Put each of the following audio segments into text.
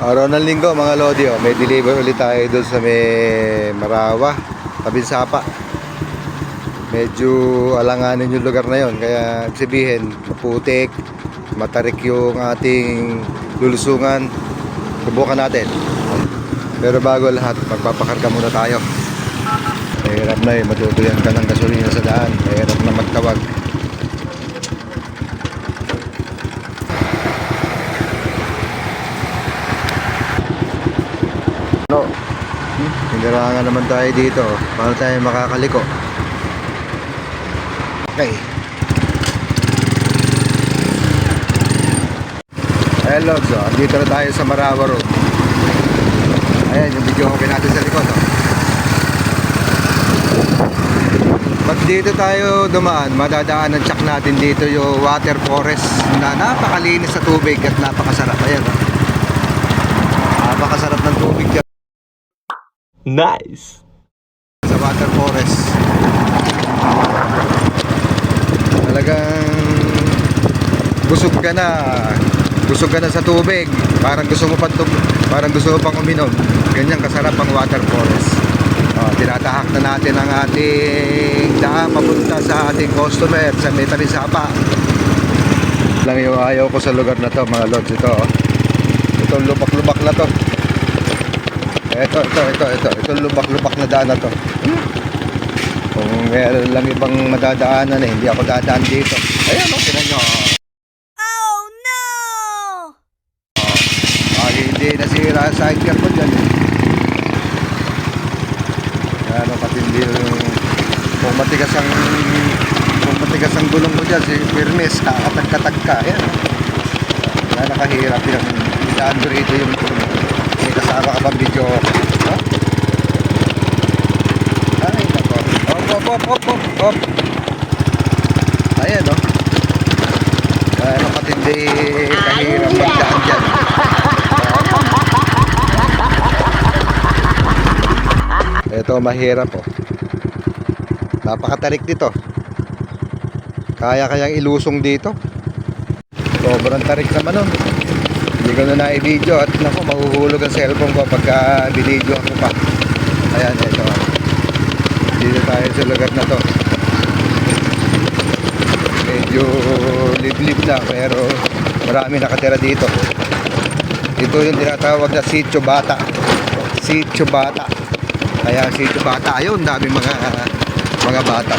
Araw ng linggo mga Lodi, oh. may deliver ulit tayo doon sa may Marawa, Tabing Sapa. Medyo alanganin yung lugar na yon kaya sabihin maputik, matarik yung ating lulusungan. Subukan natin. Pero bago lahat, magpapakarga muna tayo. Mahirap na eh, matutuyan ka ng gasolina sa daan. Mahirap na magtawag. No. Hinirangan naman tayo dito. Paano tayo makakaliko? Okay. Hello, so, andito na tayo sa Marawa Road. Ayan, yung video okay natin sa likod. Oh. Pag dito tayo dumaan, madadaan ang check natin dito yung water forest na napakalinis sa tubig at napakasarap. Ayan, oh. napakasarap ng tubig dyan Nice. sa water forest. Talagang busog ka na. Busog ka na sa tubig. Parang gusto mo pang parang gusto mo pang uminom. Ganyan kasarap ang water forest. Oh, tinatahak na natin ang ating daan papunta sa ating customer sa Metarisapa. Lang yung ayaw ko sa lugar na to mga lods ito. Oh. Itong lubak-lubak na to. Ito, ito, ito, ito. Ito lubak-lubak na daan na to. Kung meron lang ibang madadaanan eh, hindi ako dadaan dito. Ayan, oh, tinan nyo. oh. Oh no! Ah, hindi nasira sa sidecar ko dyan eh. Ano, patindi yung... Kung matigas ang... Kung matigas ang gulong mo dyan, si Firmes, kakatag-katag ka. Ayan. oh. Kaya nakahirap yung... Idaan ko rito yung... May kasama ka bang video? Ha? Ay, nako. Op, op, op, op, op, op. Ayan, oh. Kaya patindi kahirap magdaan dyan. Ito mahirap oh. Napakatarik dito. Kaya kayang ilusong dito. Sobrang tarik naman oh. Hindi ko na na-video at naku mahuhulog ang cellphone ko pagka binidyo ako pa. Ayan ito. Dito tayo sa lugar na to. Medyo liblib na pero marami nakatira dito. Ito yung tinatawag na sitio bata. Sitio bata. Kaya sitio bata ayun, dami mga mga bata.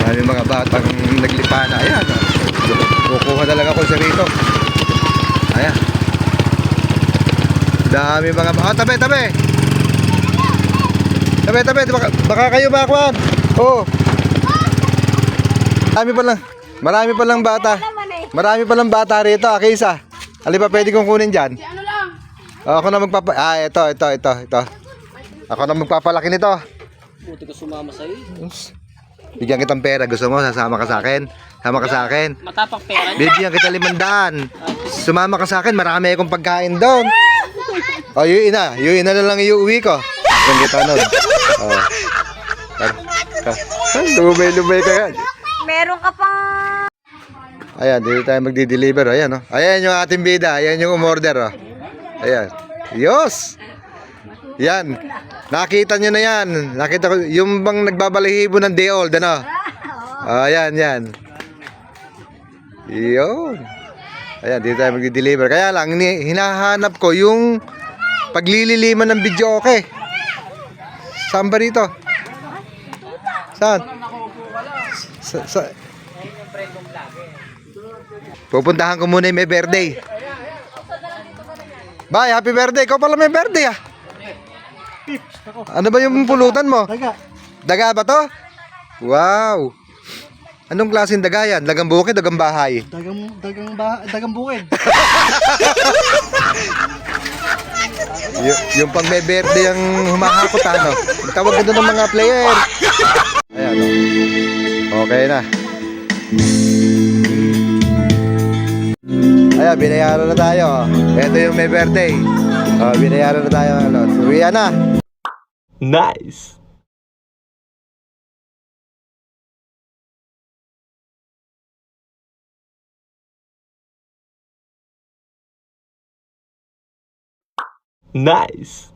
Dami mga batang naglipana. Ayan. oh. Kukuha na lang ako sa rito. Ayan. Dami mga. Ah, tabi, tabi. Tabi, tabi. Baka, baka kayo bakwan. Oo. Oh. Marami pa lang. Marami pa lang bata. Marami pa lang bata rito. Akisa. Alin pa pwede kong kunin dyan? Ano lang? Ako na magpapa... Ah, ito, ito, ito, ito. Ako na magpapalaki nito. Buti ko sumama sa'yo. Bigyan kitang pera. Gusto mo? Sasama ka sa akin? Sama ka sa akin? Matapang pera. Bibigyan kita limandaan. Sumama ka sa akin. Marami akong pagkain doon. O, yung ina. Yung ina na lang iuwi ko. Yung kita nun. O. Lumay-lumay ka yan. Meron ka pang... Ayan, dito tayo magdi-deliver. Ayan, oh. Ayan yung ating bida. Ayan yung umorder, oh. Ayan. Yos! Yan. Nakita nyo na yan. Nakita ko, yung bang nagbabalahibo ng day old, ano? Ayan, yan. Yun. Ayan, dito tayo magdi-deliver. Kaya lang, ni- hinahanap ko yung paglililiman ng video okay. Saan ba rito? Saan? Sa, sa, Pupuntahan ko muna yung may birthday. Bye, happy birthday. Ikaw pala may birthday ah. Ano ba yung pulutan mo? Daga. Daga ba to? Wow. Anong klaseng daga yan? Dagang bukid, dagang bahay? Dagang dagang ba, dagang bukid. Y- yung pang may birthday ang humahakot ano. Tawag doon ng mga player. Ayan o. Okay na. Ayan, binayaran na tayo. Ito yung may birthday. Oh, binayaran na tayo. Ano. Uwi na. Nice. Nice.